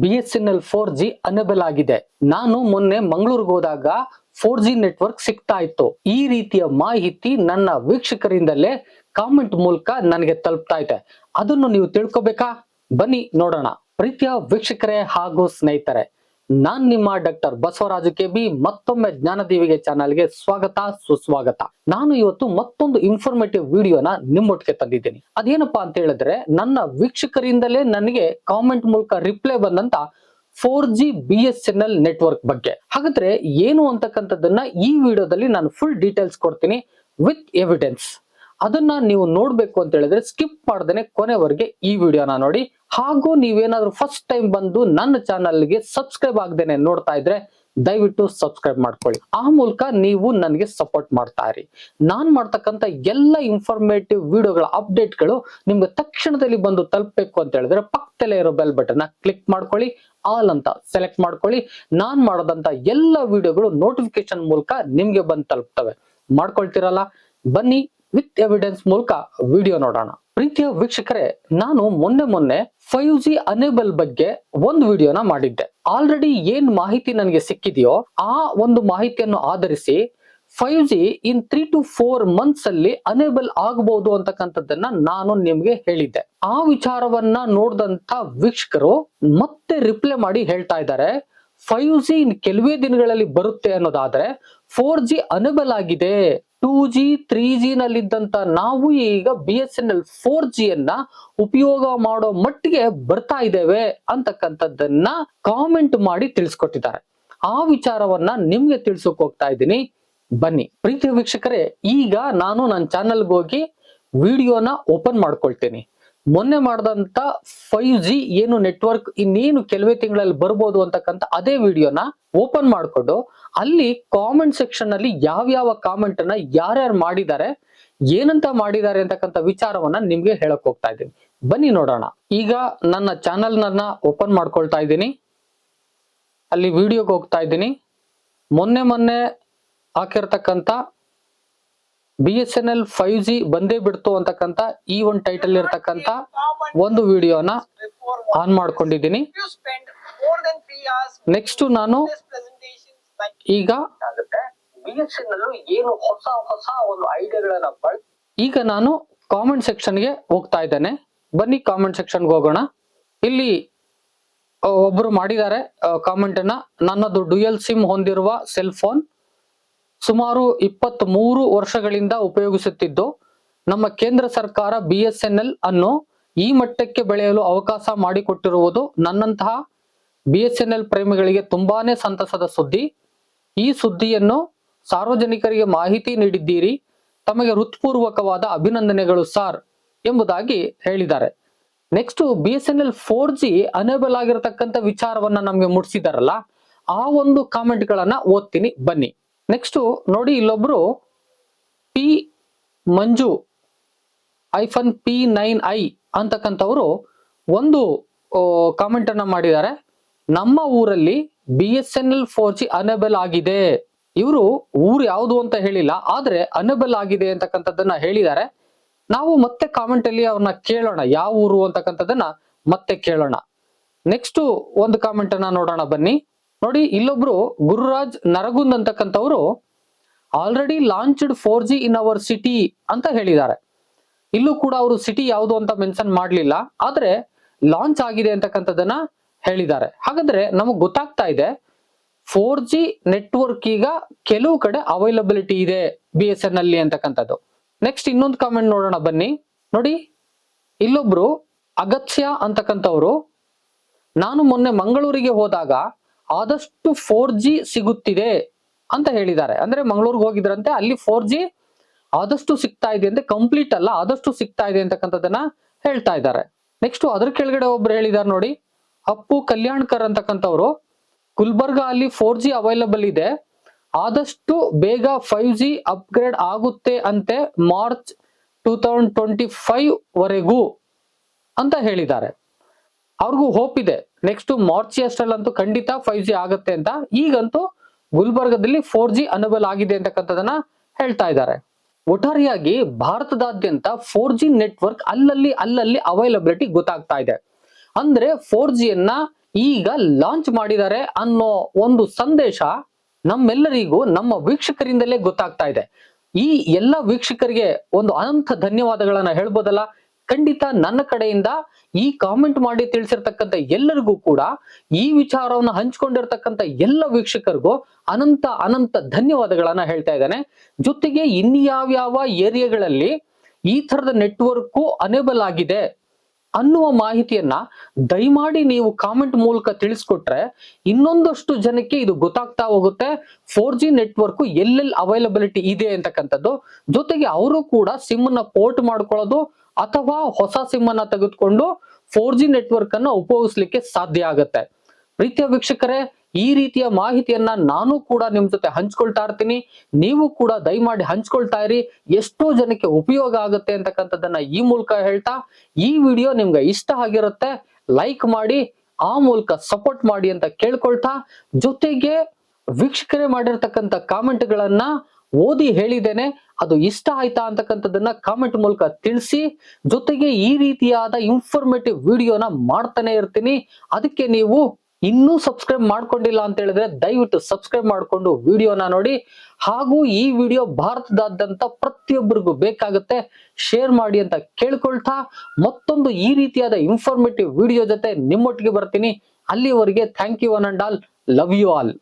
B S N L four G enable ಆಗಿದೆ. ನಾನು ಮೊನ್ನೆ ಮಂಗಳೂರಿಗೆ ಹೋದಾಗ ಫೋರ್ ಜಿ ನೆಟ್ವರ್ಕ್ ಸಿಗ್ತಾ ಇತ್ತು. ಈ ರೀತಿಯ ಮಾಹಿತಿ ನನ್ನ ವೀಕ್ಷಕರಿಂದಲೇ ಕಾಮೆಂಟ್ ಮೂಲಕ ನನಗೆ ತಲುಪ್ತಾ ಇದೆ. ಅದನ್ನು ನೀವು ತಿಳ್ಕೊಬೇಕಾ? ಬನ್ನಿ ನೋಡೋಣ. ಪ್ರೀತಿಯ ವೀಕ್ಷಕರೇ ಹಾಗೂ ಸ್ನೇಹಿತರೆ ನಾನ್ ನಿಮ್ಮ ಡಾಕ್ಟರ್ ಬಸವರಾಜು ಕೆ ಬಿ ಮತ್ತೊಮ್ಮೆ ಜ್ಞಾನದೀವಿಗೆ ಚಾನಲ್ಗೆ ಸ್ವಾಗತ, ಸುಸ್ವಾಗತ. ನಾನು ಇವತ್ತು ಮತ್ತೊಂದು ಇನ್ಫಾರ್ಮೇಟಿವ್ ವಿಡಿಯೋನ ನಿಮ್ಮೊಟ್ಟಿಗೆ ತಂದಿದ್ದೀನಿ. ಅದೇನಪ್ಪಾ ಅಂತ ಹೇಳಿದ್ರೆ, ನನ್ನ ವೀಕ್ಷಕರಿಂದಲೇ ನನಗೆ ಕಾಮೆಂಟ್ ಮೂಲಕ ರಿಪ್ಲೈ ಬಂದಂತ four G B S N L network ಬಗ್ಗೆ. ಹಾಗಾದ್ರೆ ಏನು ಅಂತಕ್ಕಂಥದ್ದನ್ನ ಈ ವಿಡಿಯೋದಲ್ಲಿ ನಾನು ಫುಲ್ ಡೀಟೇಲ್ಸ್ ಕೊಡ್ತೀನಿ ವಿತ್ ಎವಿಡೆನ್ಸ್ ಅದನ್ನ ನೀವು ನೋಡ್ಬೇಕು ಅಂತ ಹೇಳಿದ್ರೆ ಸ್ಕಿಪ್ ಮಾಡ್ದೇನೆ ಕೊನೆವರೆಗೆ ಈ ವಿಡಿಯೋನ ನೋಡಿ. ಹಾಗೂ ನೀವೇನಾದ್ರೂ ಫಸ್ಟ್ ಟೈಮ್ ಬಂದು ನನ್ನ ಚಾನಲ್ಗೆ ಸಬ್ಸ್ಕ್ರೈಬ್ ಆಗದೇನೆ ನೋಡ್ತಾ ಇದ್ರೆ ದಯವಿಟ್ಟು ಸಬ್ಸ್ಕ್ರೈಬ್ ಮಾಡ್ಕೊಳ್ಳಿ. ಆ ಮೂಲಕ ನೀವು ನನಗೆ ಸಪೋರ್ಟ್ ಮಾಡ್ತಾ ಇರಿ. ನಾನ್ ಮಾಡ್ತಕ್ಕಂಥ ಎಲ್ಲ ಇನ್ಫಾರ್ಮೇಟಿವ್ ವಿಡಿಯೋಗಳ ಅಪ್ಡೇಟ್ಗಳು ನಿಮ್ಗೆ ತಕ್ಷಣದಲ್ಲಿ ಬಂದು ತಲುಪಬೇಕು ಅಂತ ಹೇಳಿದ್ರೆ ಪಕ್ಕದಲ್ಲೇ ಇರೋ ಬೆಲ್ ಬಟನ್ ಕ್ಲಿಕ್ ಮಾಡ್ಕೊಳ್ಳಿ ಆಲ್ ಅಂತ ಸೆಲೆಕ್ಟ್ ಮಾಡ್ಕೊಳ್ಳಿ. ನಾನ್ ಮಾಡೋದಂತ ಎಲ್ಲ ವಿಡಿಯೋಗಳು ನೋಟಿಫಿಕೇಶನ್ ಮೂಲಕ ನಿಮ್ಗೆ ಬಂದು ತಲುಪ್ತವೆ. ಮಾಡ್ಕೊಳ್ತಿರಲ್ಲ? ಬನ್ನಿ ವಿತ್ ಎವಿಡೆನ್ಸ್ ಮೂಲಕ ವಿಡಿಯೋ ನೋಡೋಣ. ಪ್ರೀತಿಯ ವೀಕ್ಷಕರೇ, ನಾನು ಮೊನ್ನೆ ಮೊನ್ನೆ ಫೈವ್ ಜಿ ಅನೇಬಲ್ ಬಗ್ಗೆ ಒಂದು ವಿಡಿಯೋನ ಮಾಡಿದ್ದೆ. ಆಲ್ರೆಡಿ ಏನ್ ಮಾಹಿತಿ ನನಗೆ ಸಿಕ್ಕಿದೆಯೋ, ಆ ಒಂದು ಮಾಹಿತಿಯನ್ನು ಆಧರಿಸಿ five G in three to four months ಅಲ್ಲಿ ಅನೇಬಲ್ ಆಗಬಹುದು ಅಂತಕ್ಕಂಥದ್ದನ್ನ ನಾನು ನಿಮ್ಗೆ ಹೇಳಿದ್ದೆ. ಆ ವಿಚಾರವನ್ನ ನೋಡಿದಂತ ವೀಕ್ಷಕರು ಮತ್ತೆ ರಿಪ್ಲೈ ಮಾಡಿ ಹೇಳ್ತಾ ಇದ್ದಾರೆ, ಫೈವ್ ಜಿ ಇನ್ ಕೆಲವೇ ದಿನಗಳಲ್ಲಿ ಬರುತ್ತೆ ಅನ್ನೋದಾದ್ರೆ ಫೋರ್ ಜಿ ಅನೇಬಲ್ ಆಗಿದೆ. ಟೂ ಜಿ ತ್ರೀ ಜಿ ನಲ್ಲಿದ್ದಂತ ನಾವು ಈಗ B S N L four G ಯನ್ನ ಉಪಯೋಗ ಮಾಡೋ ಮಟ್ಟಿಗೆ ಬರ್ತಾ ಇದ್ದೇವೆ ಅಂತಕ್ಕಂಥದ್ದನ್ನ ಕಾಮೆಂಟ್ ಮಾಡಿ ತಿಳಿಸ್ಕೊಟ್ಟಿದ್ದಾರೆ. ಆ ವಿಚಾರವನ್ನ ನಿಮ್ಗೆ ತಿಳಿಸೋಕೆ ಹೋಗ್ತಾ ಇದ್ದೀನಿ. ಬನ್ನಿ. ಪ್ರೀತಿ ವೀಕ್ಷಕರೇ, ಈಗ ನಾನು ನನ್ನ ಚಾನಲ್ಗೆ ಹೋಗಿ ವಿಡಿಯೋನ ಓಪನ್ ಮಾಡ್ಕೊಳ್ತೀನಿ. ಮೊನ್ನೆ ಮಾಡಿದಂತ ಫೈವ್ ಜಿ ಏನು ನೆಟ್ವರ್ಕ್ ಇನ್ನೇನು ಕೆಲವೇ ತಿಂಗಳಲ್ಲಿ ಬರ್ಬೋದು ಅಂತಕ್ಕಂಥ ಅದೇ ವಿಡಿಯೋನ ಓಪನ್ ಮಾಡ್ಕೊಂಡು ಅಲ್ಲಿ ಕಾಮೆಂಟ್ ಸೆಕ್ಷನ್ ಅಲ್ಲಿ ಯಾವ್ಯಾವ ಕಾಮೆಂಟ್ ಅನ್ನ ಯಾರ್ಯಾರು ಮಾಡಿದ್ದಾರೆ ಏನಂತ ಮಾಡಿದ್ದಾರೆ ಅಂತಕ್ಕಂಥ ವಿಚಾರವನ್ನ ನಿಮ್ಗೆ ಹೇಳಕ್ ಹೋಗ್ತಾ ಇದ್ದೀನಿ. ಬನ್ನಿ ನೋಡೋಣ. ಈಗ ನನ್ನ ಚಾನಲ್ ನನ್ನ ಓಪನ್ ಮಾಡ್ಕೊಳ್ತಾ ಇದ್ದೀನಿ. ಅಲ್ಲಿ ವಿಡಿಯೋಗೆ ಹೋಗ್ತಾ ಇದ್ದೀನಿ. ಮೊನ್ನೆ ಮೊನ್ನೆ ಹಾಕಿರ್ತಕ್ಕಂಥ B S N L five G ಬಂದೇ ಬಿಡ್ತು ಅಂತಕ್ಕಂಥ ಈ ಒಂದು ಟೈಟಲ್ ಇರ್ತಕ್ಕಂಥ ಒಂದು ವಿಡಿಯೋನ ಆನ್ ಮಾಡ್ಕೊಂಡಿದ್ದೀನಿ. ನೆಕ್ಸ್ಟ್ ನಾನು ಈಗ ಬಿ ಎಸ್ ಎನ್ ಎಲ್ ಏನು ಹೊಸ ಹೊಸ ಒಂದು ಐಡಿಯಾಗಳನ್ನ ಈಗ ನಾನು ಕಾಮೆಂಟ್ ಸೆಕ್ಷನ್ಗೆ ಹೋಗ್ತಾ ಇದ್ದೇನೆ. ಬನ್ನಿ ಕಾಮೆಂಟ್ ಸೆಕ್ಷನ್ಗೆ ಹೋಗೋಣ. ಇಲ್ಲಿ ಒಬ್ಬರು ಒಬ್ರು ಮಾಡಿದ್ದಾರೆ ಕಾಮೆಂಟ್ ಅನ್ನ. ನನ್ನದು ಡುಯಲ್ ಸಿಮ್ ಹೊಂದಿರುವ ಸೆಲ್ ಫೋನ್ ಸುಮಾರು ಇಪ್ಪತ್ತ್ ಮೂರು ವರ್ಷಗಳಿಂದ ಉಪಯೋಗಿಸುತ್ತಿದ್ದು ನಮ್ಮ ಕೇಂದ್ರ ಸರ್ಕಾರ ಬಿ ಎಸ್ ಎನ್ ಎಲ್ ಅನ್ನು ಈ ಮಟ್ಟಕ್ಕೆ ಬೆಳೆಯಲು ಅವಕಾಶ ಮಾಡಿಕೊಟ್ಟಿರುವುದು ನನ್ನಂತಹ ಬಿ ಎಸ್ ಎನ್ ಎಲ್ ಪ್ರೇಮಿಗಳಿಗೆ ತುಂಬಾನೇ ಸಂತಸದ ಸುದ್ದಿ. ಈ ಸುದ್ದಿಯನ್ನು ಸಾರ್ವಜನಿಕರಿಗೆ ಮಾಹಿತಿ ನೀಡಿದ್ದೀರಿ. ತಮಗೆ ಹೃತ್ಪೂರ್ವಕವಾದ ಅಭಿನಂದನೆಗಳು ಸಾರ್ ಎಂಬುದಾಗಿ ಹೇಳಿದ್ದಾರೆ. Next B S N L four G enable ಆಗಿರತಕ್ಕಂತ ವಿಚಾರವನ್ನ ನಮ್ಗೆ ಮುಟ್ಸಿದಾರಲ್ಲ ಆ ಒಂದು ಕಾಮೆಂಟ್ ಗಳನ್ನ ಓದ್ತೀನಿ, ಬನ್ನಿ. ನೆಕ್ಸ್ಟ್ ನೋಡಿ ಇಲ್ಲೊಬ್ರು P Manju iPhone P nine I ಅಂತಕ್ಕಂಥವ್ರು ಒಂದು ಕಾಮೆಂಟ್ ಅನ್ನ ಮಾಡಿದ್ದಾರೆ. ನಮ್ಮ ಊರಲ್ಲಿ B S N L four G enable ಆಗಿದೆ. ಇವರು ಊರು ಯಾವುದು ಅಂತ ಹೇಳಿಲ್ಲ, ಆದ್ರೆ ಅನೇಬಲ್ ಆಗಿದೆ ಅಂತಕ್ಕಂಥದ್ದನ್ನ ಹೇಳಿದ್ದಾರೆ. ನಾವು ಮತ್ತೆ ಕಾಮೆಂಟ್ ಅಲ್ಲಿ ಅವ್ರನ್ನ ಕೇಳೋಣ, ಯಾವ ಊರು ಅಂತಕ್ಕಂಥದ್ದನ್ನ ಮತ್ತೆ ಕೇಳೋಣ. ನೆಕ್ಸ್ಟ್ ಒಂದು ಕಾಮೆಂಟ್ ಅನ್ನ ನೋಡೋಣ ಬನ್ನಿ. ನೋಡಿ, ಇಲ್ಲೊಬ್ರು Gururaj Naragund ಅಂತಕ್ಕಂಥವ್ರು already launched four G in our city ಅಂತ ಹೇಳಿದ್ದಾರೆ. ಇಲ್ಲೂ ಕೂಡ ಅವರು ಸಿಟಿ ಯಾವುದು ಅಂತ ಮೆನ್ಷನ್ ಮಾಡಲಿಲ್ಲ, ಆದ್ರೆ ಲಾಂಚ್ ಆಗಿದೆ ಅಂತಕ್ಕಂಥದ್ದನ್ನ ಹೇಳಿದ್ದಾರೆ. ಹಾಗಾದ್ರೆ ನಮಗೆ ಗೊತ್ತಾಗ್ತಾ ಇದೆ ಫೋರ್ ಜಿ ನೆಟ್ವರ್ಕ್ ಈಗ ಕೆಲವು ಕಡೆ ಅವೈಲಬಿಲಿಟಿ ಇದೆ ಬಿ ಎಸ್ ಎನ್ ಅಲ್ಲಿ ಅಂತಕ್ಕಂಥದ್ದು. ನೆಕ್ಸ್ಟ್ ಇನ್ನೊಂದು ಕಾಮೆಂಟ್ ನೋಡೋಣ, ಬನ್ನಿ. ನೋಡಿ, ಇಲ್ಲೊಬ್ರು ಅಗತ್ಯ ಅಂತಕ್ಕಂಥವ್ರು, ನಾನು ಮೊನ್ನೆ ಮಂಗಳೂರಿಗೆ ಹೋದಾಗ ಆದಷ್ಟು ಫೋರ್ ಜಿ ಸಿಗುತ್ತಿದೆ ಅಂತ ಹೇಳಿದ್ದಾರೆ. ಅಂದ್ರೆ ಮಂಗಳೂರಿಗೆ ಹೋಗಿದ್ರಂತೆ, ಅಲ್ಲಿ ಫೋರ್ ಜಿ ಆದಷ್ಟು ಸಿಗ್ತಾ ಇದೆ ಅಂದ್ರೆ ಕಂಪ್ಲೀಟ್ ಅಲ್ಲ, ಆದಷ್ಟು ಸಿಗ್ತಾ ಇದೆ ಅಂತಕ್ಕಂಥದ್ದನ್ನ ಹೇಳ್ತಾ ಇದ್ದಾರೆ. ನೆಕ್ಸ್ಟ್ ಅದ್ರ ಕೆಳಗಡೆ ಒಬ್ರು ಹೇಳಿದ್ದಾರೆ ನೋಡಿ. ಅಪ್ಪು ಕಲ್ಯಾಣ್ಕರ್ ಅಂತಕ್ಕಂಥವ್ರು, ಗುಲ್ಬರ್ಗ ಅಲ್ಲಿ ಫೋರ್ ಜಿ ಅವೈಲಬಲ್ ಇದೆ. ಆದಷ್ಟು ಬೇಗ ಫೈವ್ ಜಿ ಅಪ್ಗ್ರೇಡ್ ಆಗುತ್ತೆ ಅಂತೆ March two thousand twenty five ವರೆಗೂ ಅಂತ ಹೇಳಿದ್ದಾರೆ. ಅವ್ರಿಗೂ ಹೋಪ್ ಇದೆ. ನೆಕ್ಸ್ಟ್ ಮಾರ್ಚ್ ಅಷ್ಟರಲ್ಲಂತೂ ಖಂಡಿತ ಫೈವ್ ಜಿ ಆಗುತ್ತೆ ಅಂತ. ಈಗಂತೂ ಗುಲ್ಬರ್ಗದಲ್ಲಿ ಫೋರ್ ಜಿ ಅನಬಲ್ ಆಗಿದೆ ಅಂತಕ್ಕಂಥದನ್ನ ಹೇಳ್ತಾ ಇದ್ದಾರೆ. ಒಟ್ಟಾರೆಯಾಗಿ ಭಾರತದಾದ್ಯಂತ ಫೋರ್ ಜಿ ನೆಟ್ವರ್ಕ್ ಅಲ್ಲಲ್ಲಿ ಅಲ್ಲಲ್ಲಿ ಅವೈಲಬಿಲಿಟಿ ಗೊತ್ತಾಗ್ತಾ ಇದೆ. ಅಂದ್ರೆ ಫೋರ್ ಜಿಯನ್ನ ಈಗ ಲಾಂಚ್ ಮಾಡಿದ್ದಾರೆ ಅನ್ನೋ ಒಂದು ಸಂದೇಶ ನಮ್ಮೆಲ್ಲರಿಗೂ, ನಮ್ಮ ವೀಕ್ಷಕರಿಂದಲೇ ಗೊತ್ತಾಗ್ತಾ ಇದೆ. ಈ ಎಲ್ಲ ವೀಕ್ಷಕರಿಗೆ ಒಂದು ಅನಂತ ಧನ್ಯವಾದಗಳನ್ನ ಹೇಳ್ಬೋದಲ್ಲ? ಖಂಡಿತ ನನ್ನ ಕಡೆಯಿಂದ ಈ ಕಾಮೆಂಟ್ ಮಾಡಿ ತಿಳಿಸಿರ್ತಕ್ಕಂಥ ಎಲ್ಲರಿಗೂ ಕೂಡ ಈ ವಿಚಾರವನ್ನು ಹಂಚ್ಕೊಂಡಿರ್ತಕ್ಕಂಥ ಎಲ್ಲ ವೀಕ್ಷಕರಿಗೂ ಅನಂತ ಅನಂತ ಧನ್ಯವಾದಗಳನ್ನ ಹೇಳ್ತಾ ಇದ್ದಾನೆ. ಜೊತೆಗೆ ಇನ್ಯಾವ್ಯಾವ ಏರಿಯಾಗಳಲ್ಲಿ ಈ ತರದ ನೆಟ್ವರ್ಕು ಅನೇಬಲ್ ಆಗಿದೆ ಅನ್ನುವ ಮಾಹಿತಿಯನ್ನ ದಯಮಾಡಿ ನೀವು ಕಾಮೆಂಟ್ ಮೂಲಕ ತಿಳಿಸ್ಕೊಟ್ರೆ ಇನ್ನೊಂದಷ್ಟು ಜನಕ್ಕೆ ಇದು ಗೊತ್ತಾಗ್ತಾ ಹೋಗುತ್ತೆ. ಫೋರ್ ಜಿ ನೆಟ್ವರ್ಕ್ ಎಲ್ಲೆಲ್ಲಿ ಅವೈಲಬಿಲಿಟಿ ಇದೆ ಅಂತಕ್ಕಂಥದ್ದು. ಜೊತೆಗೆ ಅವರು ಕೂಡ ಸಿಮ್ ಅನ್ನ ಪೋರ್ಟ್ ಮಾಡ್ಕೊಳ್ಳೋದು ಅಥವಾ ಹೊಸ ಸಿಮ್ ಅನ್ನ ತೆಗೆದುಕೊಂಡು ಫೋರ್ ಜಿ ನೆಟ್ವರ್ಕ್ ಅನ್ನ ಉಪಯೋಗಿಸ್ಲಿಕ್ಕೆ ಸಾಧ್ಯ ಆಗುತ್ತೆ. ಪ್ರೀತಿಯ ವೀಕ್ಷಕರೇ ಈ ರೀತಿಯ ಮಾಹಿತಿಯನ್ನ ನಾನು ಕೂಡ ನಿಮ್ ಜೊತೆ ಹಂಚ್ಕೊಳ್ತಾ ಇರ್ತೀನಿ. ನೀವು ಕೂಡ ದಯಮಾಡಿ ಹಂಚ್ಕೊಳ್ತಾ ಇರಿ. ಎಷ್ಟೋ ಜನಕ್ಕೆ ಉಪಯೋಗ ಆಗುತ್ತೆ ಅಂತಕ್ಕಂಥದ್ದನ್ನ ಈ ಮೂಲಕ ಹೇಳ್ತಾ, ಈ ವಿಡಿಯೋ ನಿಮ್ಗೆ ಇಷ್ಟ ಆಗಿರುತ್ತೆ, ಲೈಕ್ ಮಾಡಿ, ಆ ಮೂಲಕ ಸಪೋರ್ಟ್ ಮಾಡಿ ಅಂತ ಕೇಳ್ಕೊಳ್ತಾ, ಜೊತೆಗೆ ವೀಕ್ಷಕರೇ ಮಾಡಿರ್ತಕ್ಕಂಥ ಕಾಮೆಂಟ್ಗಳನ್ನ ಓದಿ ಹೇಳಿದ್ದೇನೆ. ಅದು ಇಷ್ಟ ಆಯ್ತಾ ಅಂತಕ್ಕಂಥದ್ದನ್ನ ಕಾಮೆಂಟ್ ಮೂಲಕ ತಿಳಿಸಿ, ಜೊತೆಗೆ ಈ ರೀತಿಯಾದ ಇನ್ಫಾರ್ಮೇಟಿವ್ ವಿಡಿಯೋನ ಮಾಡ್ತಾನೆ ಇರ್ತೀನಿ. ಅದಕ್ಕೆ ನೀವು ಇನ್ನೂ ಸಬ್ಸ್ಕ್ರೈಬ್ ಮಾಡ್ಕೊಂಡಿಲ್ಲ ಅಂತ ಹೇಳಿದ್ರೆ ದಯವಿಟ್ಟು ಸಬ್ಸ್ಕ್ರೈಬ್ ಮಾಡಿಕೊಂಡು ವಿಡಿಯೋನ ನೋಡಿ. ಹಾಗೂ ಈ ವಿಡಿಯೋ ಭಾರತದಾದ್ಯಂತ ಪ್ರತಿಯೊಬ್ಬರಿಗೂ ಬೇಕಾಗುತ್ತೆ. ಶೇರ್ ಮಾಡಿ ಅಂತ ಕೇಳ್ಕೊಳ್ತಾ ಮತ್ತೊಂದು ಈ ರೀತಿಯಾದ ಇನ್ಫಾರ್ಮೇಟಿವ್ ವಿಡಿಯೋ ಜೊತೆ ನಿಮ್ಮೊಟ್ಟಿಗೆ ಬರ್ತೀನಿ. ಅಲ್ಲಿವರೆಗೆ thank you one and all love you all